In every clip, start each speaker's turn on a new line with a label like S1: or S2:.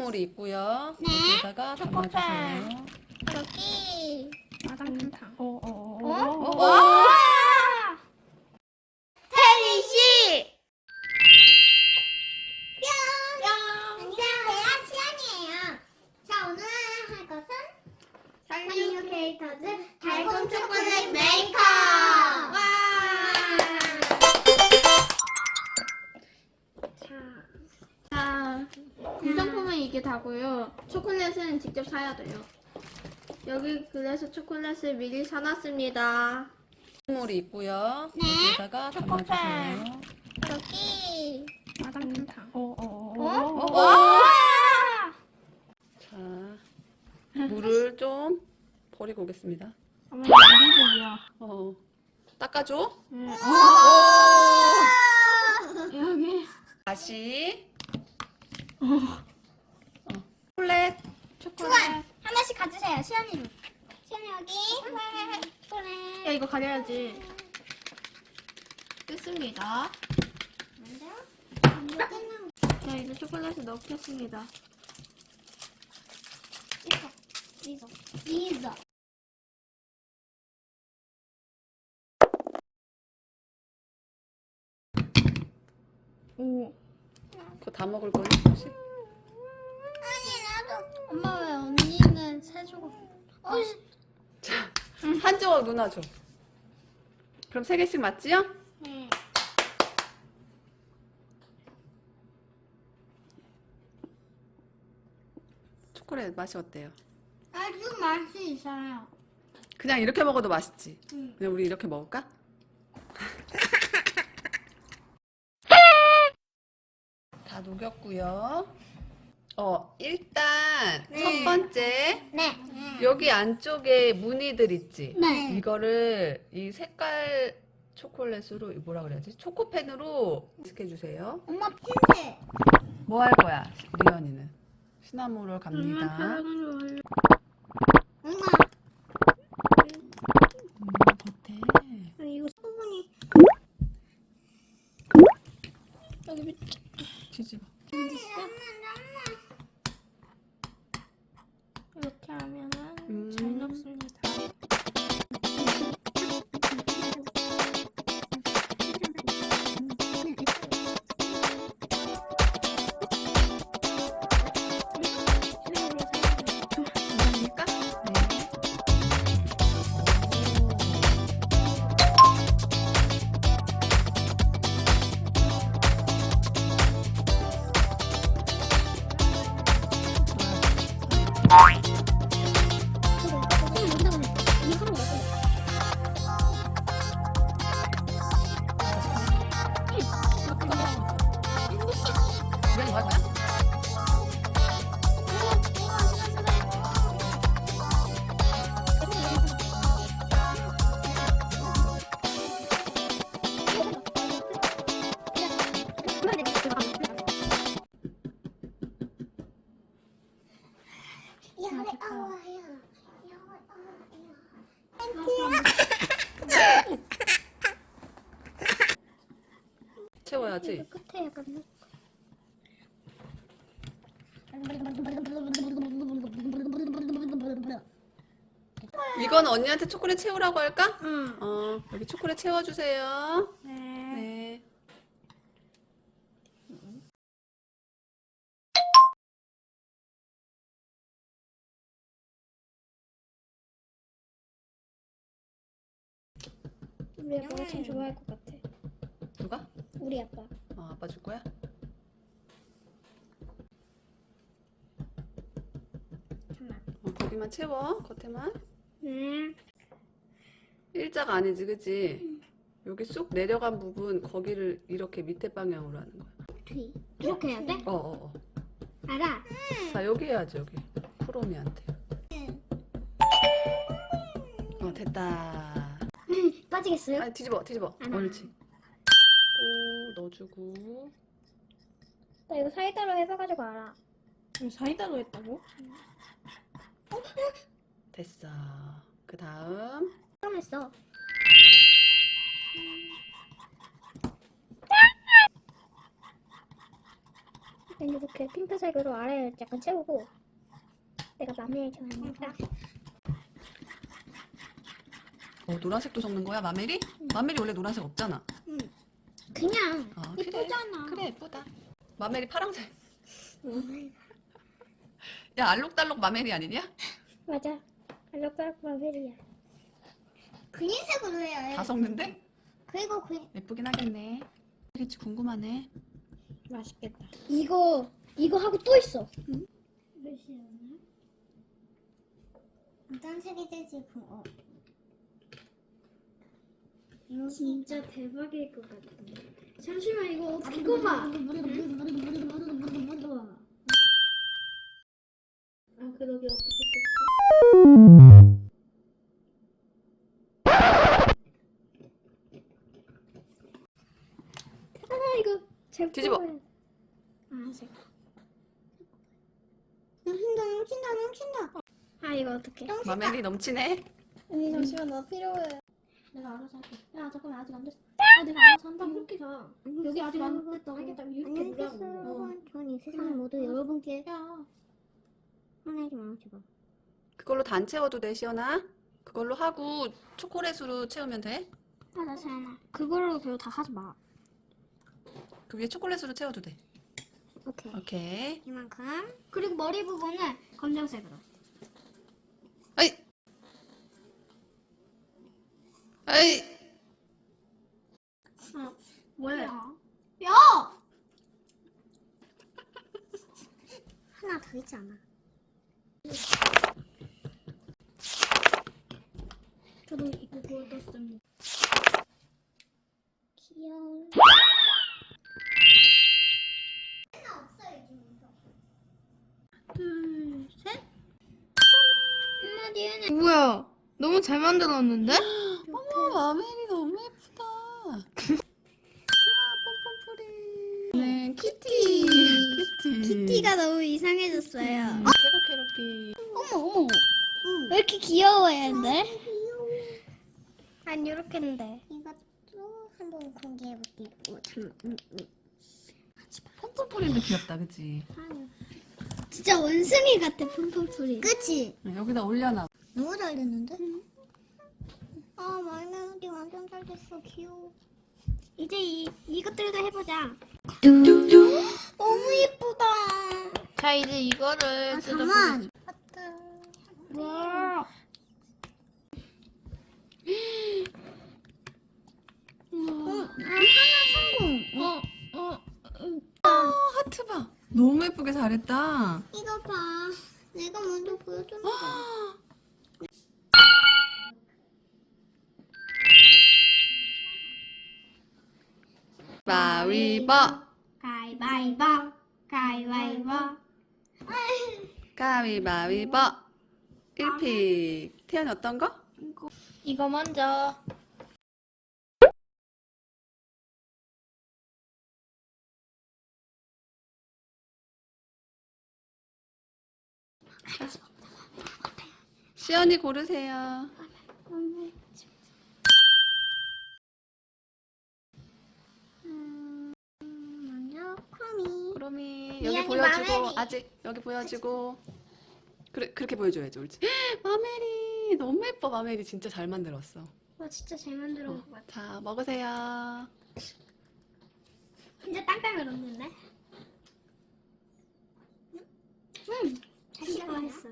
S1: 물이 있고요.
S2: 네.
S1: 여기다가 담아주세요.
S2: 여기.
S3: 마당탕. 어, 어, 어.
S2: 어?
S1: 어,
S2: 와! 태리 씨. 뿅. 안녕하세요. 시연이에요. 자, 오늘 할 것은 산유 케이터즈 달콤 초콜릿 메이커.
S3: 이게 다고요. 초콜릿은 직접 사야 돼요. 여기 그래서 초콜릿을 미리 사놨습니다.
S1: 물이 있고요.
S2: 네.
S1: 여기다가 담아주세요.
S2: 여기.
S3: 마당탕. 어, 어, 어.
S2: 어?
S1: 어,
S2: 와!
S1: 자, 물을 좀 버리고 오겠습니다.
S3: 어머, 올리브유야.
S1: 어, 닦아줘.
S3: 네.
S2: 와!
S3: 여기
S1: 다시. 어. 초콜릿.
S3: 초콜릿.
S2: 초콜릿 하나씩 가지세요. 시연이로. 시연이 여기. 초콜릿.
S3: 야, 이거 가려야지. 뜯습니다. 자, 이제 초콜릿을 넣겠습니다.
S2: 이거. 이거.
S3: 오.
S1: 그거 다 먹을 거야, 혹시?
S2: 아니 나도. 엄마 왜 언니는 세 조각? 어,
S1: 자, 한 조각 누나 줘. 그럼 세 개씩 맞지요?
S2: 네.
S1: 초콜릿 맛이 어때요?
S2: 아주 맛이 있어요.
S1: 그냥 이렇게 먹어도 맛있지.
S2: 응.
S1: 그냥 우리 이렇게 먹을까? 다 녹였고요. 어, 일단
S2: 네.
S1: 첫 번째
S2: 네.
S1: 여기 안쪽에 무늬들 있지.
S2: 네.
S1: 이거를 이 색깔 초콜릿으로 뭐라 그래야지? 초코펜으로 해 주세요.
S2: 엄마 핀셋.
S1: 뭐 할 거야? 리언이는 시나모롤 갑니다.
S2: 엄마.
S1: 음, 겉에
S2: 이거 부분이 여기 밑에
S1: 뒤집어. Bye.
S2: 끝에 약간
S1: 이건 언니한테 초콜릿 채우라고 할까?
S2: 응.
S1: 어, 여기 초콜릿 채워주세요.
S3: 네.
S1: 네.
S2: 우리 아빠가 참 좋아할 것 같아. 우리 아빠.
S1: 어, 아빠 줄 거야?
S2: 잠만.
S1: 어, 거기만 채워, 겉에만.
S2: 음.
S1: 일자가 아니지, 그치? 여기 쑥 내려간 부분, 거기를 이렇게 밑에 방향으로 하는 거야.
S2: 뒤. 이렇게 해야 돼?
S1: 어, 어, 어.
S2: 알아.
S1: 자, 여기 해야지, 여기. 프로미한테. 어, 됐다.
S2: 빠지겠어요?
S1: 아니, 뒤집어, 뒤집어.
S2: 안
S1: 옳지. 오, 넣어주고.
S2: 나 이거 사이다로 해봐가지고 알아.
S3: 이거 사이다로 했다고?
S1: 됐어. 그 다음.
S2: 처음 했어.
S4: 이렇게 핑크색으로 아래를 약간 채우고 내가 맘에 좋아하니까
S1: 어, 노란색도 적는 거야, 마멜이? 마멜이 원래 노란색 없잖아.
S4: 그냥
S1: 아,
S4: 예쁘잖아.
S1: 그래, 예쁘다. 마멜이 파랑색. 야, 알록달록 마멜이 아니냐?
S4: 맞아 알록달록 마벨이야
S2: 그린색으로 해야 해.
S1: 다 섞는데?
S2: 그리고 그
S1: 예쁘긴 하겠네. 그치, 궁금하네.
S3: 맛있겠다.
S4: 이거 이거 하고 또 있어
S2: 어떤 색이 될지 그 어.
S4: 진짜 대박일 것 같아 잠시만 이거 어떻게 꼽아 아 그러게 어떻게 아잘
S1: 뒤집어.
S4: 아, 잘.
S2: 넘친다 넘친다 넘친다.
S4: 아 이거 어떻게
S1: 마멜이 넘치네.
S4: 언니 잠시만 나 필요해 내가 알아서 할게 야 잠깐만 아직 안 됐어 아 내가 알아서 한다고 이렇게 가 여기 아직 안 됐다 알겠다 이렇게
S2: 안녕하세요
S4: 보라고
S2: 여러분. 저는 이 세상 모두 여러분께
S4: 야
S2: 하나씩 마셔봐.
S1: 그걸로 다 안 채워도 돼, 시연아. 그걸로 하고 초콜릿으로 채우면 돼.
S4: 알아 사연아 그걸로 별로 다 하지 마
S1: 그 위에 초콜릿으로 채워도 돼.
S2: 오케이.
S1: 오케이.
S2: 이만큼.
S4: 그리고 머리 부분은 검정색으로
S1: 아이! 아이!
S4: 뭐야
S2: 야! 하나 더 있잖아.
S4: 저도 이거 구웠습니다 귀여워 둘셋 엄마 뒤에는
S3: 뭐야? 너무 잘 만들었는데?
S1: 마멜이 너무 예쁘다. 아. 네, 키티. 키티.
S4: 키티가 너무 이상해졌어요
S1: 음, 캐럿 캐럿피.
S4: 어머 어머 왜 이렇게 귀여워 얘들 안 이렇게 했는데
S2: 이것도 한번 공개해볼게요. 오, 잠깐. 음, 음.
S1: pompom프리도 귀엽다, 그치?
S4: 진짜 원숭이 같아 폼폼풀이
S2: 그치?
S1: 네, 여기다 올려놔.
S2: 너무 잘 됐는데? 아, 말멜로디 완전 잘 됐어. 귀여워.
S4: 이제 이, 이것들도 해보자
S2: 너무 예쁘다.
S3: 자 이제 이거를
S2: 아,
S3: 뜯어보겠습니다.
S2: 잠만.
S4: 와
S2: 성공.
S3: 어,
S1: 아, 하트 봐. 너무 예쁘게 잘했다.
S2: 이거 봐. 내가 먼저 보여줬는
S1: 가위바위보.
S4: 가위바위보 가위바위보
S1: 가위바위보. 1픽. 태연이 어떤 거?
S3: 이거 먼저.
S1: 시연이 고르세요.
S2: 음, 먼저
S1: 그럼이 여기
S2: 미안해,
S1: 보여주고
S2: 마멜이.
S1: 아직 여기 보여주고. 그래 그렇게 보여줘야지 옳지. 마멜이 너무 예뻐. 마멜이 진짜 잘 만들었어.
S4: 와 진짜 잘 만들어 온것 같아.
S1: 자 먹으세요.
S4: 진짜 땅땅을 없는데? 음잘 씹어했어.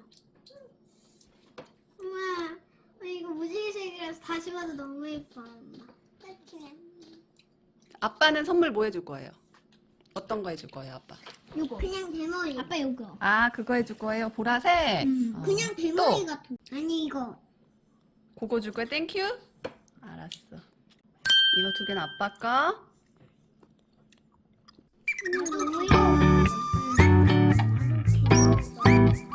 S4: 우와 어, 이거 무지개색이라서 다시 봐도 너무 예뻐 엄마.
S1: 아빠는 선물 뭐 해줄 거예요 어떤 거 해줄 거예요, 아빠?
S4: 요거.
S2: 그냥 대머리.
S4: 아빠 요거.
S1: 아, 그거 해줄 거예요? 보라색?
S4: 음,
S1: 어.
S2: 그냥 대머리
S1: 또?
S2: 같은. 아니 이거.
S1: 그거 줄 거야? 땡큐? 알았어. 이거 두 개는 아빠 거. 음, 이거 음. 뭐야?